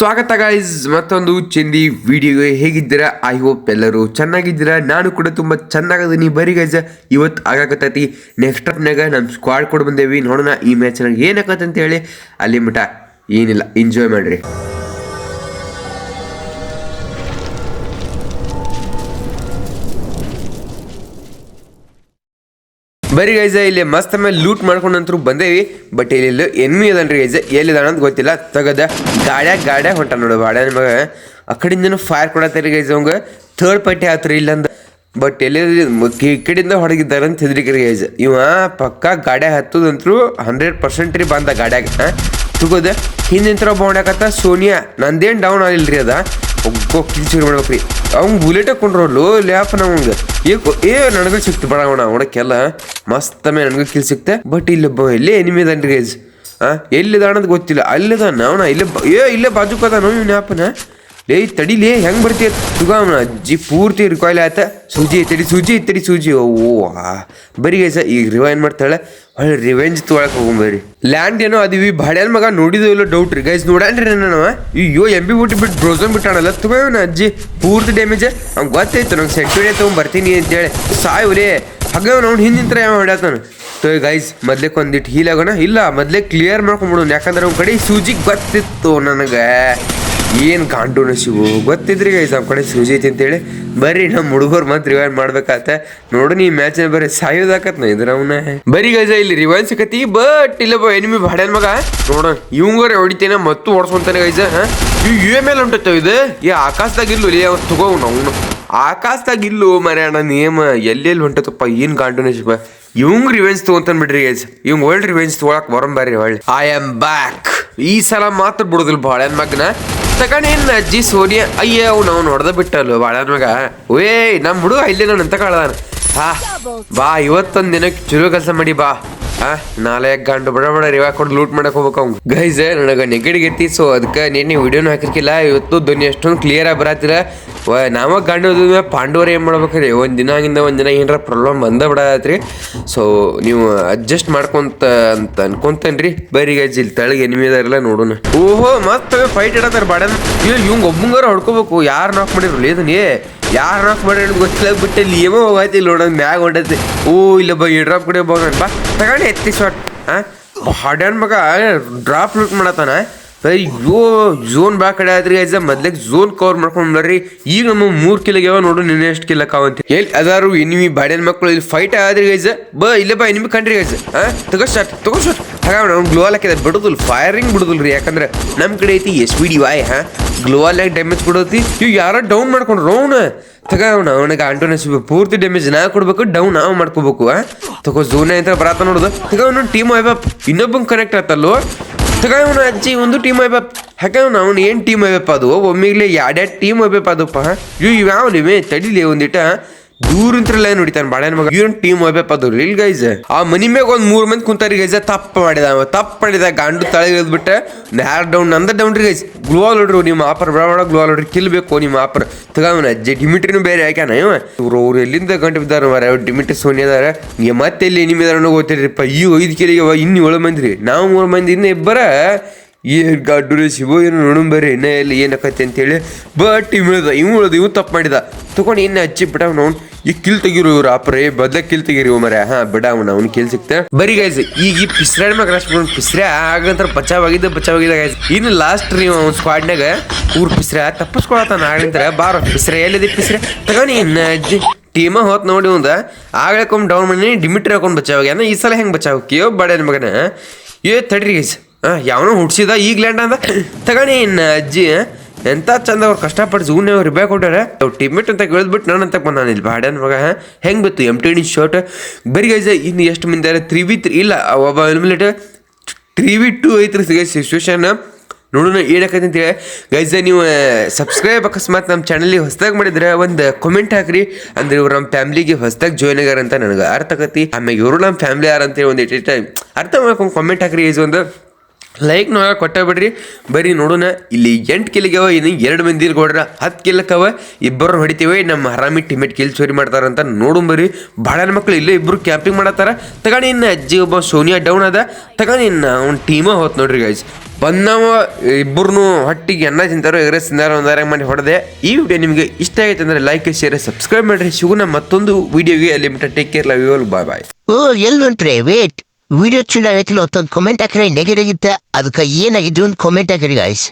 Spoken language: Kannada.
ಸ್ವಾಗತ ಗೈಸ್ ಮತ್ತೊಂದು ಚಿಂದಿ ವಿಡಿಯೋಗೆ ಹೇಗಿದ್ದೀರಾ? ಐ ಹೋಪ್ ಎಲ್ಲರೂ ಚೆನ್ನಾಗಿದ್ದೀರಾ. ನಾನು ಕೂಡ ತುಂಬ ಚೆನ್ನಾಗದೀನಿ ಬರೀ ಗೈಸ್ ಇವತ್ತು ಆಗಾಕತ್ತೈತಿ. ನೆಕ್ಸ್ಟ್ ಅಪ್ನಾಗ ನಮ್ಮ ಸ್ಕ್ವಾಡ್ ಕೂಡ ಬಂದೇವಿ. ನೋಡೋಣ ಈ ಮ್ಯಾಚ್ನಾಗ ಏನಾಗತ್ತಂತ ಹೇಳಿ. ಅಲ್ಲಿ ಮಠ ಏನಿಲ್ಲ. ಎಂಜಾಯ್ ಮಾಡ್ರಿ. ಬರೀ ಗೈಜ ಇಲ್ಲಿ ಮಸ್ತ್ ಮೇಲೆ ಲೂಟ್ ಮಾಡ್ಕೊಂಡಂತರೂ ಬಂದೇವಿ. ಬಟ್ ಇಲ್ಲಿ ಎನ್ಮಿ ಅದನ್ರಿ ಗೈಸ ಎಲ್ಲಿದಾನ ಅಂತ ಗೊತ್ತಿಲ್ಲ. ತಗದ ಗಾಡ್ಯಾಗ ಗಾಡ್ಯಾಗ ಹೊಂಟ ನೋಡು ಬಾಡ್ಯ ನಿಮಗ. ಆ ಕಡೆಯಿಂದನು ಫೈರ್ ಕೊಡತ್ತಾರೆ ಗೈಸ್ ಅವಂಗ. ಥರ್ಡ್ ಪಾರ್ಟಿ ಆತ್ರಿ ಇಲ್ಲಂದ ಬಟ್ ಎಲ್ಲಿ ಈ ಕಡೆಯಿಂದ ಹೊಡಗಿದ್ದಾರೆ ಅಂತ ಹೆದ್ರಿಕರಿ ಗೈಸ್ ಇವ ಪಕ್ಕ ಗಾಡ್ಯಾಗ ಹತ್ತದಂತೂ ಹಂಡ್ರೆಡ್ ಪರ್ಸೆಂಟ್ ರೀ ಬಂದ ಗಾಡ್ಯಾಗ. ತಗೋದ, ಹಿಂದಿಂತ್ರ ಬಾಂಡ್ಯಾಕತ್ತ ಸೋನಿಯಾ. ನಂದೇನು ಡೌನ್ ಆಗಿಲ್ರಿ ಅದ? ಒಗ್ಗೋ ಕಿಲ್ಚೂರು ಮಾಡ್ಬೇಕ್ರಿ. ಅವ್ನು ಬುಲೆಟ್ ಕೊಂಡ್ರೋಲು ಲ್ಯಾಪ್ ನಮ್ಗೆ ಏ ನನಗೂ ಸಿಕ್ತು ಬಡ ಅವಣ ಅವಣಕ್ಕೆಲ್ಲ ಮಸ್ತ್ ಮೇ ನನಗೂ ಕಿಲ್ ಸಿಕ್ತೆ. ಬಟ್ ಇಲ್ಲಿ ಬ ಎಲ್ಲಿ ಎನಿಮಿ ಅದನ್ರಿ ಗೈಸ್ ಆ, ಎಲ್ಲಿದಾನ ಅಂತ ಗೊತ್ತಿಲ್ಲ. ಅಲ್ಲಿದಾನ ಅವನ ಇಲ್ಲೇ ಏ, ಇಲ್ಲೇ ಬಾಜುಕದಾನ ಇವ್ನ ಯಾಪನ? ಲೇ ತಡಿಲೇ, ಹೆಂಗ್ ಬರ್ತೀಯ ತುಗ ಜಿ ಪೂರ್ತಿ ರಿಕಾಯ್ಲ್ ಆಯ್ತ. ಸೂಜಿ ಐತಡಿ ಸೂಜಿ ಐತಡಿ ಸೂಜಿ. ಓ ಬರೀ ಗೈಸ, ಈಗ ರಿವೈನ್ ಮಾಡ್ತಾಳೆ? ಹೊಳೆ ರಿವೆಂಜ್ ತೊಗೊಳಕ್ ಹೋಗ್ಬರಿ ಲ್ಯಾಂಡ್ ಏನೋ ಅದೀವಿ. ಭಾಡ್ಯಾನ ಮಗ ನೋಡಿದೋ ಇಲ್ಲ ಡೌಟ್ ರೀ. ಗೈಸ್ ನೋಡಾನ್ರಿ ನಾನು ಅಯ್ಯೋ ಎಂ ಬಿ ಬಿಟ್ಟು ಬಿಟ್ಟು ಬ್ರೋಸನ್ ಬಿಟ್ಟಾಣಲ್ಲ ತುಂಬ ಅಜ್ಜಿ. ಪೂರ್ತಿ ಡ್ಯಾಮೇಜ್ ಅವ್ನು ಗೊತ್ತಾಯ್ತು, ನಂಗೆ ಸೆಂಚುರಿ ತಗೊಂಡ್ ಬರ್ತೀನಿ ಅಂತೇಳಿ. ಸಾಯ್ವಲೇ ಹಾಗೆ ಅವ್ನು ಹಿಂದಿಂತರ ಯಾವ ಹೊಡ್ಯಾತಾನ? ತೋ ಗೈಸ್ ಮೊದ್ಲೇ ಒಂದಿಟ್ಟು ಹೀಲ್ ಆಗೋಣ? ಇಲ್ಲ, ಮೊದ್ಲೇ ಕ್ಲಿಯರ್ ಮಾಡ್ಕೊಂಬಿಡೋಣ. ಯಾಕಂದ್ರೆ ಅವ್ನ ಕಡೆ ಸೂಜಿ ಗೊತ್ತಿತ್ತು ನನಗೆ. ಏನು ಕಾಂಟು ಶಿವು? ಗೊತ್ತಿದ್ರಿ ಗೈಸ್ ನಮ್ಮ ಕಡೆ ಸೂಜಿ ಐತಿ ಅಂತೇಳಿ. ಬರ್ರಿ ನಮ್ಮ ಹುಡುಗರು ಮತ್ತೆ ರಿವೈನ್ ಮಾಡ್ಬೇಕಾತ. ನೋಡು, ನೀ ಮ್ಯಾಚ್ ಬರ್ರಿ ಸಾಯೋದಾಕತ್ ನಾ ಇದ್ರ ಅವನ. ಬರೀ ಗೈಸ ಇಲ್ಲಿ ರಿವೈನ್ ಸಿಕ್ಕತಿ ಬಟ್ ಇಲ್ಲ ಎನಿಮಿ ಭಾಡ್ಯಾನ ಮಗ. ನೋಡ, ಇವಂಗರ ಹೊಡಿತೇನೆ, ಮತ್ತು ಓಡಿಸ್ಕೊಂತಾನೆ ಗೈಸ ಇವ್ ಮೇಲೆ ಉಂಟತ್ತ ಇದು? ಈ ಆಕಾಶದಾಗ ಇಲ್ಲು ತಗೋ ಅವನು ಆಕಾಶದಾಗ ಇಲ್ಲ ಮರೆ ಅಣ್ಣ, ನೇಮ, ಎಲ್ಲೆಲ್ಲಿ ಹೊಂಟತಪ್ಪ, ಏನು ಕಾಂಟು ಶಿವ? ಇವಂಗ್ ರಿವೆಂಜ್ ತಗೊಂತಾನ ಬಿಡ್ರಿ ಗೈಸ್ ಇವಂಗ್ ವರ್ಲ್ಡ್ ರಿವೆಂಜ್ ತಗೊಳಕ್ ಬರೋನ್ ಬರ್ರಿ ಹೊಳ್ಳಿ. ಐ ಆಮ್ ಬ್ಯಾಕ್ ಈ ಸಲ ಮಾತ್ರ ಬಿಡೋದಿಲ್ಲ ಭಾಳ್ಯಾನ ಮಗನ. ತಗೊಂಡೇನ್ ಅಜ್ಜಿ ಸೋನಿಯಾ ಅಯ್ಯ ಅವ್ ನಾವು ನೋಡ್ದ ಬಿಟ್ಟಲ್ಲ ಬಾಳ ಮಗ. ಓಯ್ ನಮ್ಮ ಹುಡುಗ ಇಲ್ಲಿ ನಾನು ಅಂತ ಕಳ್ದಾನ ಹಾ, ಬಾ, ಇವತ್ತೊಂದ್ ದಿನಕ್ಕೆ ಚುರು ಕೆಲಸ ಮಾಡಿ ಬಾ. ಹಾ, ನಾಳೆ ಗಂಡು ಬಡ ಬಡ ರಿವಾ ಕೊಟ್ಟು ಲೂಟ್ ಮಾಡಕ್ ಹೋಗ್ಬೇಕು ಅವ್ ಗೈಸ್ ನನಗ ನೆಗಡಿಗೆ ಗೆತ್ತಿ ಸೊ ಅದಕ್ಕೆ ನಿನ್ನೆ ವಿಡಿಯೋನು ಹಾಕಿರ್ಕಿಲ್ಲ, ಇವತ್ತು ಧ್ವನಿ ಅಷ್ಟೊಂದು ಕ್ಲಿಯರ್ ಆಗಿ ಬರತ್ತಿಲ್ಲ ನಾವ ಗಂಡು ಹೋದ್ಮೇಲೆ ಪಾಂಡವರು ಏನು ಮಾಡ್ಬೇಕ್ರಿ? ಒಂದು ದಿನ ಆಗಿಂದ ಒಂದು ದಿನ ಏನಾರ ಪ್ರಾಬ್ಲಮ್ ಬಂದ ಬಿಡತ್ರಿ. ಸೊ ನೀವು ಅಡ್ಜಸ್ಟ್ ಮಾಡ್ಕೊಂತ ಅಂತ ಅನ್ಕೊಂತೇನ್ರಿ. ಬರೀ ಗಜ್ಜಿ ಇಲ್ಲಿ ತಳಗೆ ಎನಿಮಿ ಅದಾರಲ್ಲ ನೋಡೋಣ. ಓಹೋ, ಮತ್ತೆ ಫೈಟ್ ಇಡತ್ತಾರ ಬಾಡನ್. ಇವ್ ಒಬ್ಬಂಗಾರ ಹೊಡ್ಕೋಬೇಕು. ಯಾರು ನಾಕ್ ಮಾಡಿರ್ ಇದನ್ನ. ಏ ಯಾರು ನಾಕ್ ಮಾಡಿ ಗೊತ್ತಿಲ್ಲ, ಬಿಟ್ಟು ಇಲ್ಲಿ ಏಮೋ ಹೋಗೈತಿ ಇಲ್ಲಿ ನೋಡೋದು ಮ್ಯಾಗ ಹೊಂಟೈತಿ. ಓ, ಇಲ್ಲ ಬಾ ಈ ಡ್ರಾಪ್ ಕಡೆ ಹೋಗೋಣ ಬಾ, ತಗೊಂಡು ಎತ್ತಿ ಶಾಟ್ ಹಾಂ ಹಾಡ್ಯಾನ್ ಮಗ ಡ್ರಾಪ್ ಲೂಟ್ ಮಾಡತ್ತಾನ. ಅಯ್ಯೋ ಝೋನ್ ಬಾ ಕಡೆ ಆದ್ರಿ ಐಜ ಮೊದ್ಲಿಗೆ ಝೋನ್ ಕವರ್ ಮಾಡ್ಕೊಂಡ್ ಬರ್ರಿ ಈಗ ನಮ್ಮ ಮೂರ್ ಕಿಲಗ್ಯಾವ ನೋಡು, ನಿನ್ನೆ ಎಷ್ಟು ಕಿಲಕ್ಕಾವ ಅಂತ. ಎಲ್ಲಿ ಅದಾರು ಎನಿಮಿ ಬಾಡಿನ ಮಕ್ಕಳು ಇಲ್ಲಿ ಫೈಟ್ ಆದ್ರಿ ಗೈಸ ಬ, ಇಲ್ಲೇ ಬಾ ಎನಿಮಿ ಕಂಡ್ರಿ ಹಾ ತಗೋ ಸ್ಟಾರ್ಟ್ ತಗೋ ಸ್ಟಾರ್ಟ್ ಹಾಗಾಗ ಅವ್ನು ಗ್ಲೋವಾಲ್ ಹಾಕಿದ, ಬಿಡುದಿಲ್ಲ ಫೈರಿಂಗ್ ಬಿಡುದಿಲ್ಲ ರೀ, ಯಾಕಂದ್ರೆ ನಮ್ಮ ಕಡೆ ಐತಿ ಎಸ್ ಬಿ ಡಿ ವಾಯ್ ಹಾ. ಗ್ಲೋವಾಲ್ ಆಗಿ ಡ್ಯಾಮೇಜ್ ಕೊಡೋತಿ ಇವ್ ಯಾರೋ ಡೌನ್ ಮಾಡ್ಕೊಂಡ್ರು ರೌನ್ ತಗ ಅವನ, ಅವನಿಗೆ ಆಂಟೋನ ಪೂರ್ತಿ ಡ್ಯಾಮೇಜ್ ನಾ ಕೊಡ್ಬೇಕು ಡೌನ್ ನಾವು ಮಾಡ್ಕೋಬೇಕು ತಗೋ ಝೋನ್ ಅಂತ ಬರತ್ತ ನೋಡುದು. ತಗ, ಅವನ ಟೀಮ್ ಇನ್ನೊಬ್ಬಂಗೆ ಕನೆಕ್ಟ್ ಆತಲ್ಲೋ. ತಗ ಅವನು ಅಜ್ಜಿ, ಒಂದು ಟೀಮ್ ಐಬಪ್ ಯಾಕಂದ್ರೆ ಅವ್ನು ಏನು ಟೀಮ್ ಐಬಪ್ ಅದು? ಒಮ್ಮಿಗ್ಲೆ ಎರಡೆರಡು ಟೀಮ್ ಹೋಗ್ಬೇಕು ಅದಪ್ಪ. ಇವ್ ಯಾವ ನೀವೇ ತಡಿಲಿ ಒಂದಿಟ. ದೂರಿಂತ್ರಲ್ಲ ನೋಡಿತಾನೆ ಬಾಳೆನ ಮಗ. ಟೀಮ್ ಹೋಗ್ಬೇಕು ಅದು. ಇಲ್ಲಿ ಗೈಸ್ ಆ ಮನಿ ಮ್ಯಾಗ ಒಂದ್ ಮೂರ್ ಮಂದಿ ಕುಂತಾರಿ ಗೈಸ್ ತಪ್ಪ ಮಾಡಿದ ತಪ್ಪ ಮಾಡಿದ. ಗಂಡು ತಳಗ ಇಳಿದ್ಬಿಟ್ಟೆ ನ್ಯಾರ್ ಡೌನ್ ನಂದ ಡೌನ್ ರೀ ಗೈಸ್ ಗ್ಲೋ ನೋಡ್ರಿ ನಿಮ್ಮ ಆಪರ್ ಬಡ ಬಡ ನೋಡ್ರಿ. ಕಿಲ್ ಬೇಕು ನಿಮ್ಮ ಆಪರ್ ತಗವನ ಅಜ್ಜಿ ಡಿಮಿಟ್ರಿನೂ ಬೇರೆ ಹಾಕ್ಯಾನ ಇವ. ಇವ್ರು ಅವ್ರು ಎಲ್ಲಿಂದ ಗಂಟು ಬಿದ್ದಾರ ಮಾರ ಡಿಮಿಟ್ರಿ ಸೋನಿ ಅದಾರ. ಈಗ ಮತ್ತೆ ಎಲ್ಲಿ ನಿಮ್ಮಿದಾರ ಗೊತ್ತಿರಿಪ್ಪ ಈ ಐದು ಕಿಲಿಗೆ ಇನ್ನು ಏಳು ಮಂದಿ ರೀ. ನಾವು ಮೂರು ಮಂದಿ ಇನ್ನ ಇಬ್ಬರ ಏನ್ ಗಾಡ್ಡು ಶಿವ ಏನು ನೋಡಂಬರಿ ಬರ್ರಿ ಇನ್ನ ಎಲ್ಲಿ ಏನಕತ್ತೆ ಅಂತೇಳಿ ಬಟ್ ಇವ್ ಉಳ್ದ ಇವ್ ಉಳ್ದ ಇವ್ ತಪ್ಪು ಮಾಡಿದ. ತಗೊಂಡು ಇನ್ನ ಹಚ್ಚಿ ಬಿಟ್ಟ ಅವ್ನು ಈ ಕಿಲ್ ತೆಗಿರು ಇವ್ರು ಆಪ್ರೆ ಬದ್ಲ ಕಿಲ್ ತೆಗಿರಿ ಮರ ಹಾ, ಬಿಡ ಅವ್ನ ಅವ್ನ ಕಿಲ್ ಸಿಕ್ತ. ಬರಿ ಗೈಸ್ ಈಗ ಈ ಪಿಸ್ರಾಡ್ ಮ್ಯಾಗ ರಶ್ ಬಿಡ್ ಪಿಸ್ರೆ ಆಗಂತರ ಬಚಾವಾಗಿದ್ದ ಬಚಾವಾಗಿದ್ದ ಗೈಸ್ ಇನ್ನು ಲಾಸ್ಟ್ ರೀ ಅವ್ನ ಸ್ಕ್ವಾಡ್ನಾಗ ಊರ್ ಪಿಸ್ರೆ ತಪ್ಪಿಸ್ಕೊಳತಾನ ಆಗಂತರ ಬಾರ ಪಿಸ್ರೆ ಎಲ್ಲಿದೆ ಪಿಸ್ರೆ ತಗೊಂಡಿ ಇನ್ನ ಅಜ್ಜಿ ಟೀಮ ಹೋತ್ ನೋಡಿ ಒಂದ ಆಗ್ಲಕ್ಕೊಮ್ಮೆ ಡೌನ್ ಮಾಡಿ ಡಿಮಿಟ್ರಿ ಹಾಕೊಂಡ್ ಬಚಾವಾಗ ಈ ಸಲ ಹೆಂಗ್ ಬಚಾವಕ್ಕಿಯೋ ಬಡ ಮಗನ. ಏ, ತಡ್ರಿ ಗೈಸ್ ಯಾವನೋ ಹುಡ್ಸಿದ ಈಗ ಲ್ಯಾಂಡ್ ಅಂದ. ತಗಣಿ ಅಜ್ಜಿ ಎಂತ ಚಂದ ಅವ್ರು ಕಷ್ಟಪಟ್ಟು ಜೂನ್ ಅವ್ರು ರಿಬ್ಯಾಕ್ ಕೊಟ್ಟಾರೆ. ಅವ್ರು ಟೀಮೇಟ್ ಅಂತ ಕೇಳಿದ್ಬಿಟ್ಟು ನಾನು ಅಂತ ಬಂದಾನ ಇಲ್ಲಿ ಬಾಡ್ಯಾನ ಮಗ ಹೆಂಗೆ ಬಿತ್ತು ಎಂ ಟಿ ಡಿ ಶರ್ಟ್ ಬರೀ ಗೈಸ್ ಇನ್ನು ಎಷ್ಟು ಮಂದಿ ತ್ರೀ ವಿ ತ್ರೀ ಇಲ್ಲ, ಒಬ್ಬ ಎಲಿಮಿನೇಟ್ ತ್ರೀ ವಿ ಟು ಐತ್ರಿ ಸಿಚುವೇಶನ್ ನೋಡೋಣ ಅಂತ ಹೇಳಿ. ಗೈಸ್ ನೀವು ಸಬ್ಸ್ಕ್ರೈಬ್ ಅಕಸ್ಮಾತ್ ನಮ್ಮ ಚಾನಲ್ಗೆ ಹೊಸದಾಗಿ ಮಾಡಿದ್ರೆ ಒಂದು ಕಮೆಂಟ್ ಹಾಕ್ರಿ. ಅಂದ್ರೆ ಇವ್ರು ನಮ್ಮ ಫ್ಯಾಮ್ಲಿಗೆ ಹೊಸದಾಗಿ ಜಾಯ್ನ್ ಆಗ್ಯಾರ ಅಂತ ನನಗೆ ಅರ್ಥ ಆಗತಿ ಆಮೇಲೆ ಇವರು ನಮ್ಮ ಫ್ಯಾಮ್ಲಿ ಯಾರಂತೇಳಿ ಒಂದು ಟೈಮ್ ಅರ್ಥ ಮಾಡ್ಕೊಂಡು ಕಮೆಂಟ್ ಹಾಕ್ರಿ ಈಸ್ ಒಂದು. ಲೈಕ್ ನಾವ ಕೊಟ್ಟ ಬಿಡ್ರಿ. ಬರೀ ನೋಡೋಣ ಇಲ್ಲಿ ಎಂಟು ಕಿಲಿಗವ ಇನ್ನು ಎರಡು ಮಂದಿ ಕೊಡ್ರ ಹತ್ತು ಕಿಲಕ್ಕವ ಇಬ್ಬರು ಹೊಡಿತೀವಿ. ನಮ್ಮ ಹರಾಮಿ ಟಿಮೆಟ್ ಕಿಲ್ ಚೋರಿ ಮಾಡ್ತಾರಂತ ನೋಡು ಬರ್ರಿ ಭಾಳ ಮಕ್ಳು ಇಲ್ಲೇ ಇಬ್ಬರು ಕ್ಯಾಂಪಿಂಗ್ ಮಾಡತ್ತಾರ. ತಗೊಂಡು ಇನ್ನು ಅಜ್ಜಿ ಒಬ್ಬ ಸೋನಿಯಾ ಡೌನ್ ಅದ. ತಗೊಂಡು ಇನ್ನು ಅವ್ನ ಟೀಮ ಹೋತ್ ನೋಡ್ರಿ ಗೈಸ್ ಬಂದವ ಇಬ್ಬರು ಹೊಟ್ಟಿಗೆ ಅನ್ನ ತಿಂತಾರೋ ಎಗ್ರೆಸ್ ತಿಂತಾರೋ ಒಂದಾರ ಮಾಡಿ ಹೊಡೆದೆ. ಈ ವಿಡಿಯೋ ನಿಮಗೆ ಇಷ್ಟ ಆಗೈತೆ ಅಂದರೆ ಲೈಕ್ ಶೇರ್ ಸಬ್ಸ್ಕ್ರೈಬ್ ಮಾಡಿರಿ. ಶಿವನ ಮತ್ತೊಂದು ವಿಡಿಯೋಗೆ ಅಲ್ಲಿ ಮಟ್ಟ take care love you bye bye ಓ ಎಲ್ಲಿ ಹೊಂಟ್ರೆ ವೇಟ್ ವಿಡಿಯೋ ಚೂಡ ಆಗೈತಿಲ್ಲ ಒಂದು ಕಮೆಂಟ್ ಹಾಕಿರಿ ನೆಗೆಟಿವ್ ಇತ್ತ ಅದಕ್ಕೆ ಏನಾಗಿದ್ದು ಒಂದು ಕಮೆಂಟ್ ಹಾಕಿರಿ ಗಾಯ್ಸ್